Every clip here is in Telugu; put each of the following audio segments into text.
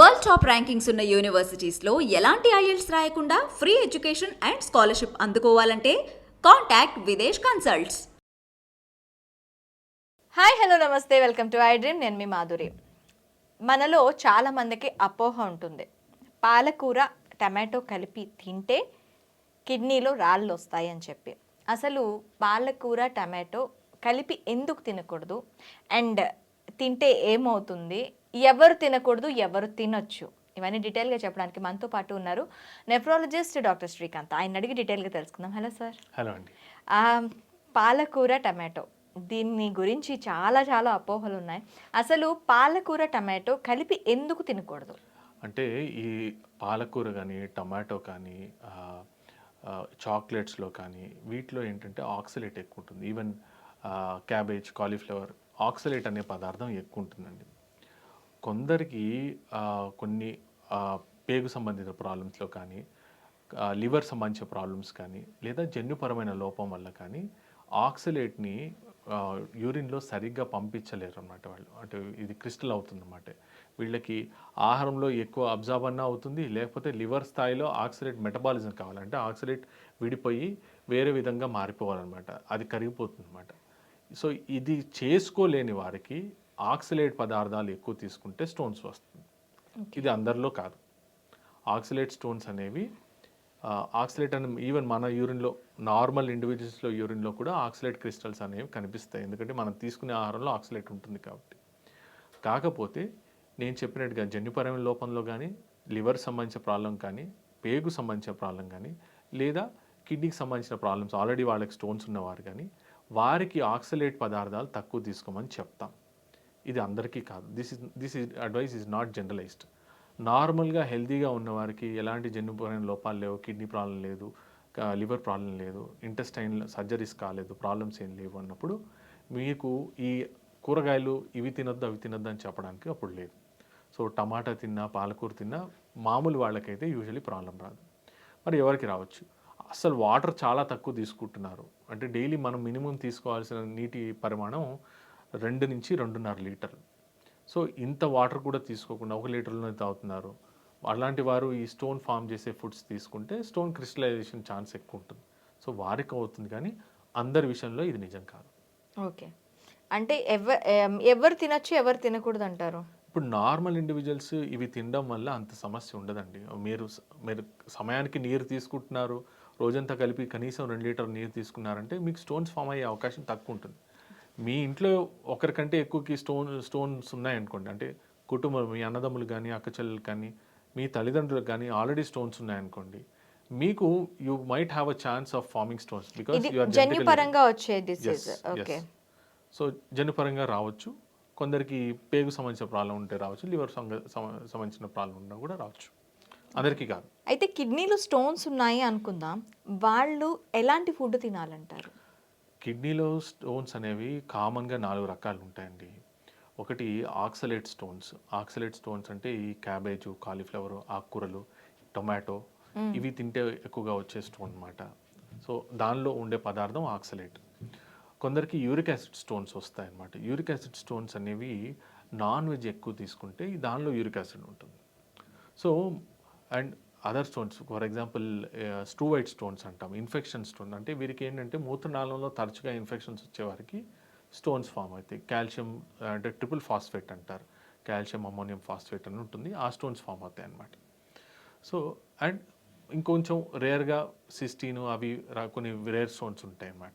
వరల్డ్ టాప్ ర్యాంకింగ్స్ ఉన్న యూనివర్సిటీస్లో ఎలాంటి ఐఎల్స్ రాయకుండా free education and scholarship అందుకోవాలంటే contact Videsh consults. Hi hello నమస్తే. Welcome to I dream. నేను మీ మాధురి. మనలో చాలా మందికి అపోహ ఉంటుంది. పాలకూర టమాటో కలిపి తింటే కిడ్నీలో రాళ్ళు వస్తాయని చెప్పి. అసలు పాలకూర టమాటో కలిపి ఎందుకు తినకూడదు? అండ్ తింటే ఏమవుతుంది? ఎవరు తినకూడదు ఎవరు తినొచ్చు. ఇవన్నీ డీటెయిల్గా చెప్పడానికి మనతో పాటు ఉన్నారు నెఫ్రాలజిస్ట్ డాక్టర్ శ్రీకాంత్. ఆయన అడిగి డీటెయిల్గా తెలుసుకుందాం. Hello sir. హలో అండి. పాలకూర టమాటో. దీని గురించి చాలా చాలా అపోహలు ఉన్నాయి. అసలు పాలకూర టమాటో కలిపి ఎందుకు తినకూడదు? అంటే ఈ పాలకూర కానీ టమాటో కానీ చాక్లెట్స్లో కానీ వీటిలో ఏంటంటే ఆక్సలేట్ ఎక్కువ ఉంటుంది. ఈవెన్ క్యాబేజ్ కాలీఫ్లవర్ ఆక్సలేట్ అనే పదార్థం ఎక్కువ ఉంటుందండి. కొందరికి కొన్ని పేగు సంబంధిత ప్రాబ్లమ్స్లో కానీ లివర్ సంబంధించిన ప్రాబ్లమ్స్ కానీ లేదా జన్యుపరమైన లోపం వల్ల కానీ ఆక్సలేట్ని యూరిన్లో సరిగ్గా పంపించలేరు అన్నమాట వాళ్ళు. అంటే ఇది క్రిస్టల్ అవుతుంది అన్నమాట వీళ్ళకి ఆహారంలో ఎక్కువ అబ్జార్బ్ అన్న అవుతుంది లేకపోతే లివర్ స్థాయిలో ఆక్సిలేట్ మెటబాలిజం కావాలంటే ఆక్సిలేట్ విడిపోయి వేరే విధంగా మారిపోవాలన్నమాట. అది కరిగిపోతుంది అనమాట సో ఇది చేసుకోలేని వారికి ఆక్సిలేట్ పదార్థాలు ఎక్కువ తీసుకుంటే స్టోన్స్ వస్తుంది. ఇది అందరిలో కాదు. ఆక్సిలేట్ స్టోన్స్ అనేవి ఆక్సిలేట్ అని ఈవెన్ మన యూరిన్లో నార్మల్ ఇండివిజువల్స్లో యూరిన్లో కూడా ఆక్సిలేట్ క్రిస్టల్స్ అనేవి కనిపిస్తాయి. ఎందుకంటే మనం తీసుకునే ఆహారంలో ఆక్సిలేట్ ఉంటుంది కాబట్టి. కాకపోతే నేను చెప్పినట్టుగా జన్యుపరమైన లోపంలో కానీ లివర్ సంబంధించిన ప్రాబ్లం కానీ పేగు సంబంధించిన ప్రాబ్లం కానీ లేదా కిడ్నీకి సంబంధించిన ప్రాబ్లమ్స్ ఆల్రెడీ వాళ్ళకి స్టోన్స్ ఉన్నవారు కానీ వారికి ఆక్సలేట్ పదార్థాలు తక్కువ తీసుకోమని చెప్తాం. ఇది అందరికీ కాదు. This is this is advice is not generalized నార్మల్గా హెల్తీగా ఉన్నవారికి ఎలాంటి జన్యుపరమైన లోపాలు లేవు కిడ్నీ ప్రాబ్లం లేదు లివర్ ప్రాబ్లం లేదు ఇంటెస్టైన్ సర్జరీస్ కాలేదు ప్రాబ్లమ్స్ ఏం లేవు అన్నప్పుడు మీకు ఈ కూరగాయలు ఇవి తినొద్దు అవి తినొద్దు అని చెప్పడానికి అప్పుడు లేదు. సో టమాటా తిన్నా పాలకూర తిన్నా మామూలు వాళ్ళకైతే యూజువలీ ప్రాబ్లం రాదు. మరి ఎవరికి రావచ్చు? అసలు వాటర్ చాలా తక్కువ తీసుకుంటున్నారు. అంటే డైలీ మనం మినిమం తీసుకోవాల్సిన నీటి పరిమాణం రెండు నుంచి రెండున్నర లీటర్లు. సో ఇంత వాటర్ కూడా తీసుకోకుండా ఒక లీటర్లోనే తాగుతున్నారు. అలాంటి వారు ఈ స్టోన్ ఫామ్ చేసే ఫుడ్స్ తీసుకుంటే స్టోన్ క్రిస్టలైజేషన్ ఛాన్స్ ఎక్కువ ఉంటుంది. సో వారికి అవుతుంది కానీ అందరి విషయంలో ఇది నిజం కాదు. ఓకే. అంటే ఎవరు ఎవరు తినొచ్చు ఎవరు తినకూడదు అంటారు? ఇప్పుడు నార్మల్ ఇండివిజువల్స్ ఇవి తినడం వల్ల అంత సమస్య ఉండదండి. మీరు మీరు సమయానికి నీరు తీసుకుంటున్నారు రోజంతా కలిపి కనీసం రెండు లీటర్ నీరు తీసుకున్నారంటే మీకు స్టోన్స్ ఫామ్ అయ్యే అవకాశం తక్కువ ఉంటుంది. మీ ఇంట్లో ఒకరికంటే ఎక్కువకి స్టోన్ స్టోన్స్ ఉన్నాయనుకోండి. అంటే కుటుంబం మీ అన్నదమ్ములు కానీ అక్క చెల్లెలు కానీ మీ తల్లిదండ్రులకు కానీ ఆల్రెడీ స్టోన్స్ ఉన్నాయనుకోండి. మీకు you might have a chance of forming stones because జన్యుపరంగా వచ్చే డిసీజ్ ఓకే సో జన్యుపరంగా రావచ్చు. కొందరికి పేగు సంబంధించిన ప్రాబ్లం ఉంటే రావచ్చు. లివర్ సంబంధించిన ప్రాబ్లం ఉన్నా కూడా రావచ్చు. అందరికీ కాదు. అయితే కిడ్నీలో స్టోన్స్ ఉన్నాయి అనుకుందాం. వాళ్ళు ఎలాంటి ఫుడ్ తినాలంటారు? కిడ్నీలో స్టోన్స్ అనేవి కామన్గా నాలుగు రకాలు ఉంటాయండి. ఒకటి ఆక్సలేట్ స్టోన్స్. ఆక్సలేట్ స్టోన్స్ అంటే ఈ క్యాబేజ్ కాలీఫ్లవర్ ఆకుకూరలు టొమాటో ఇవి తింటే ఎక్కువగా వచ్చే స్టోన్ అన్నమాట. సో దానిలో ఉండే పదార్థం ఆక్సలేట్. కొందరికి యూరిక్ యాసిడ్ స్టోన్స్ వస్తాయి అన్నమాట యూరిక్ యాసిడ్ స్టోన్స్ అనేవి నాన్ వెజ్ ఎక్కువ తీసుకుంటే దానిలో యూరిక్ యాసిడ్ ఉంటుంది. So and other stones for example struvite stones అంటాం ఇన్ఫెక్షన్ స్టోన్ అంటే వీరికి ఏంటంటే మూత్రనాళంలో తరచుగా ఇన్ఫెక్షన్స్ వచ్చేవారికి స్టోన్స్ ఫామ్ అవుతాయి. కాల్షియం అంటే ట్రిపుల్ ఫాస్ఫేట్ అంటారు. కాల్షియం అమ్మోనియం ఫాస్ఫేట్ అని ఉంటుంది. ఆ స్టోన్స్ ఫామ్ అవుతాయి అన్నమాట. సో అండ్ ఇంకొంచెం రేర్గా సిస్టీన్ అవి కొన్ని రేర్ స్టోన్స్ ఉంటాయి అన్నమాట.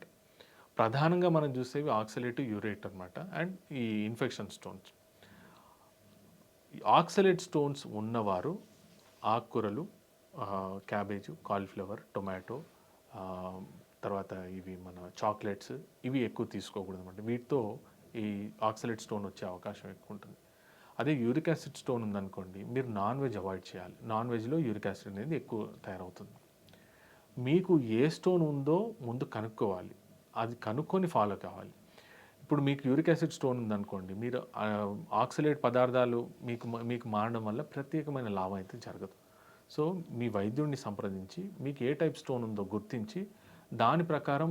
ప్రధానంగా మనం చూసేవి ఆక్సలేట్ యూరేట్ అన్నమాట అండ్ ఈ ఇన్ఫెక్షన్ స్టోన్స్ ఆక్సలేట్ స్టోన్స్ ఉన్నవారు ఆకుకూరలు క్యాబేజు కాలీఫ్లవర్ టొమాటో తర్వాత ఇవి మన చాక్లెట్స్ ఇవి ఎక్కువ తీసుకోకూడదు అనమాట వీటితో ఈ ఆక్సలేట్ స్టోన్ వచ్చే అవకాశం ఎక్కువ ఉంటుంది. అదే యూరిక్ యాసిడ్ స్టోన్ ఉందనుకోండి మీరు నాన్ వెజ్ అవాయిడ్ చేయాలి. నాన్ వెజ్లో యూరిక్ యాసిడ్ అనేది ఎక్కువ తయారవుతుంది. మీకు ఏ స్టోన్ ఉందో ముందు కనుక్కోవాలి. అది కనుక్కొని ఫాలో కావాలి. ఇప్పుడు మీకు యూరిక్ యాసిడ్ స్టోన్ ఉందనుకోండి మీరు ఆక్సిలేట్ ఆక్సలేట్ పదార్థాలు మీకు మీకు మారడం వల్ల ప్రత్యేకమైన లాభం అయితే జరగదు. సో మీ వైద్యుడిని సంప్రదించి మీకు ఏ టైప్ స్టోన్ ఉందో గుర్తించి దాని ప్రకారం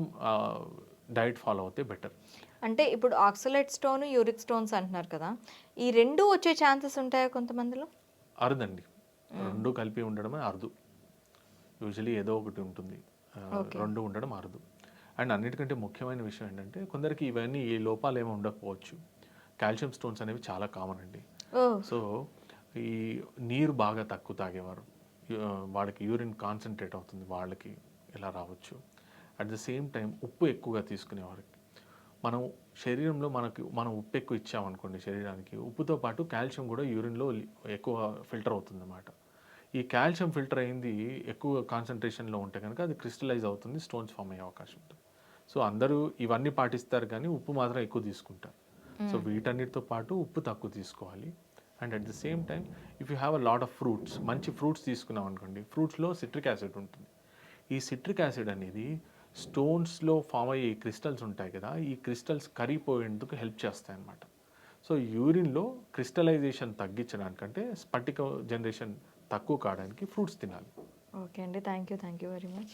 డైట్ ఫాలో అవుతే బెటర్. అంటే ఇప్పుడు ఆక్సలేట్ స్టోన్ యూరిక్ స్టోన్స్ అంటున్నారు కదా. ఈ రెండు వచ్చే ఛాన్సెస్ ఉంటాయా కొంతమందిలో? అరుదండి. రెండు కలిపి ఉండడం అరుదు. యూజువలీ ఏదో ఒకటి ఉంటుంది. రెండు ఉండడం అరుదు. అండ్ అన్నిటికంటే ముఖ్యమైన విషయం ఏంటంటే కొందరికి ఇవన్నీ ఈ లోపాలు ఏమి ఉండకపోవచ్చు. కాల్షియం స్టోన్స్ అనేవి చాలా కామన్ అండి. సో ఈ నీరు బాగా తక్కువ తాగేవారు. వాళ్ళకి యూరిన్ కాన్సన్ట్రేట్ అవుతుంది వాళ్ళకి ఇలా రావచ్చు. అట్ ద సేమ్ టైం ఉప్పు ఎక్కువగా తీసుకునేవారికి మనం శరీరంలో మనకి మనం ఉప్పు ఎక్కువ ఇచ్చామనుకోండి శరీరానికి ఉప్పుతో పాటు కాల్షియం కూడా యూరిన్లో ఎక్కువ ఫిల్టర్ అవుతుందన్నమాట. ఈ కాల్షియం ఫిల్టర్ అయింది ఎక్కువ కాన్సన్ట్రేషన్లో ఉంటే కనుక అది క్రిస్టలైజ్ అవుతుంది స్టోన్స్ ఫామ్ అయ్యే అవకాశం ఉంటుంది. సో అందరూ ఇవన్నీ పాటిస్తారు కానీ ఉప్పు మాత్రం ఎక్కువ తీసుకుంటారు. సో వీటన్నిటితో పాటు ఉప్పు తక్కువ తీసుకోవాలి. And at the same time if you have a lot of fruits మంచి ఫ్రూట్స్ తీసుకున్నాం అనుకోండి ఫ్రూట్స్లో సిట్రిక్ యాసిడ్ ఉంటుంది. ఈ సిట్రిక్ యాసిడ్ అనేది స్టోన్స్లో ఫామ్ అయ్యే క్రిస్టల్స్ ఉంటాయి కదా ఈ క్రిస్టల్స్ కరిగిపోయేందుకు హెల్ప్ చేస్తాయి అన్నమాట. సో యూరిన్లో క్రిస్టలైజేషన్ తగ్గించడానికంటే స్పటిక జనరేషన్ తక్కువ కావడానికి ఫ్రూట్స్ తినాలి. ఓకే అండి thank you thank you very much